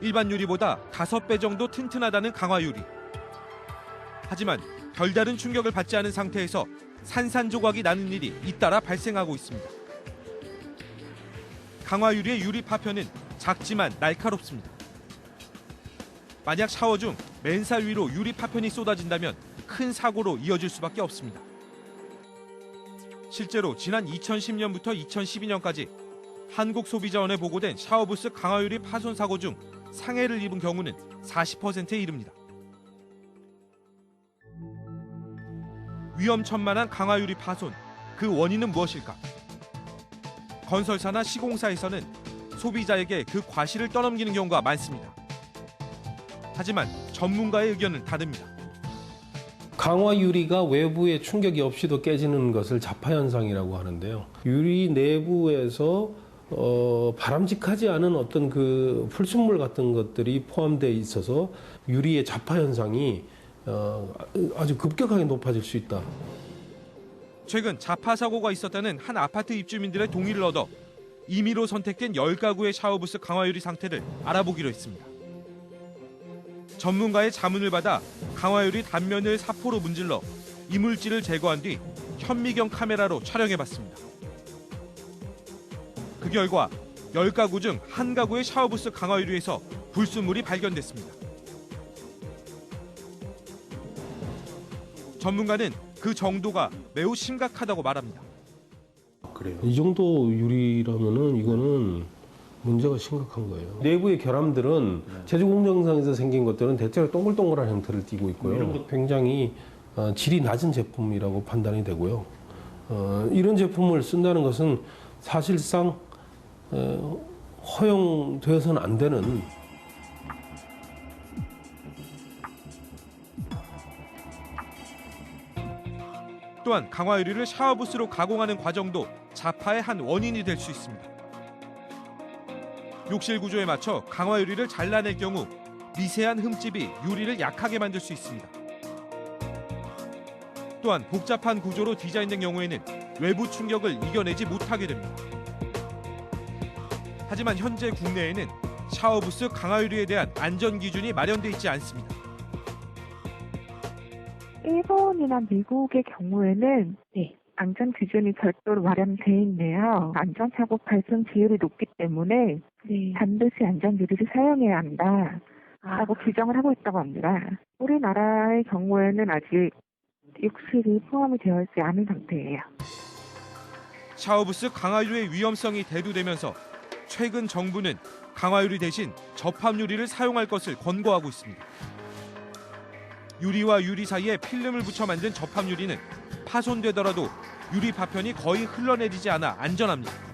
일반 유리보다 5배 정도 튼튼하다는 강화 유리. 하지만 별다른 충격을 받지 않은 상태에서 산산조각이 나는 일이 잇따라 발생하고 있습니다. 강화 유리의 유리 파편은 작지만 날카롭습니다. 만약 샤워 중 맨살 위로 유리 파편이 쏟아진다면 큰 사고로 이어질 수밖에 없습니다. 실제로 지난 2010년부터 2012년까지 한국소비자원에 보고된 샤워부스 강화유리 파손 사고 중 상해를 입은 경우는 40%에 이릅니다. 위험천만한 강화유리 파손, 그 원인은 무엇일까? 건설사나 시공사에서는 소비자에게 그 과실을 떠넘기는 경우가 많습니다. 하지만 전문가의 의견은 다릅니다. 강화 유리가 외부의 충격이 없이도 깨지는 것을 자파 현상이라고 하는데요. 유리 내부에서 어, 바람직하지 않은 어떤 그 풀순물 같은 것들이 포함되어 있어서 유리의 자파 현상이 어, 아주 급격하게 높아질 수 있다. 최근 자파 사고가 있었다는 한 아파트 입주민들의 동의를 얻어 임의로 선택된 10가구의 샤워부스 강화유리 상태를 알아보기로 했습니다. 전문가의 자문을 받아 강화유리 단면을 사포로 문질러 이물질을 제거한 뒤 현미경 카메라로 촬영해봤습니다. 그 결과 10가구 중 한 가구의 샤워부스 강화유리에서 불순물이 발견됐습니다. 전문가는 그 정도가 매우 심각하다고 말합니다. 그래요. 이 정도 유리라면은 이거는 문제가 심각한 거예요. 내부의 결함들은 제조 공정상에서 생긴 것들은 대체로 동글동글한 형태를 띠고 있고요. 굉장히 어, 질이 낮은 제품이라고 판단이 되고요. 어, 이런 제품을 쓴다는 것은 사실상 어, 허용되어서는 안 되는 또한 강화 유리를 샤워부스로 가공하는 과정도 자파의 한 원인이 될 수 있습니다. 욕실 구조에 맞춰 강화 유리를 잘라낼 경우 미세한 흠집이 유리를 약하게 만들 수 있습니다. 또한 복잡한 구조로 디자인된 경우에는 외부 충격을 이겨내지 못하게 됩니다. 하지만 현재 국내에는 샤워부스 강화유리에 대한 안전 기준이 마련돼 있지 않습니다. 일본이나 미국의 경우에는 네, 안전 기준이 별도로 마련돼 있네요. 안전사고 발생 비율이 높기 때문에 반드시 안전 유리를 사용해야 한다. 라고 규정을 하고 있다고 합니다. 우리나라의 경우에는 아직 욕실이 포함이 되어 있지 않은 상태예요. 샤워부스 강화유리의 위험성이 대두되면서 최근 정부는 강화유리 대신 접합유리를 사용할 것을 권고하고 있습니다. 유리와 유리 사이에 필름을 붙여 만든 접합유리는 파손되더라도 유리 파편이 거의 흘러내리지 않아 안전합니다.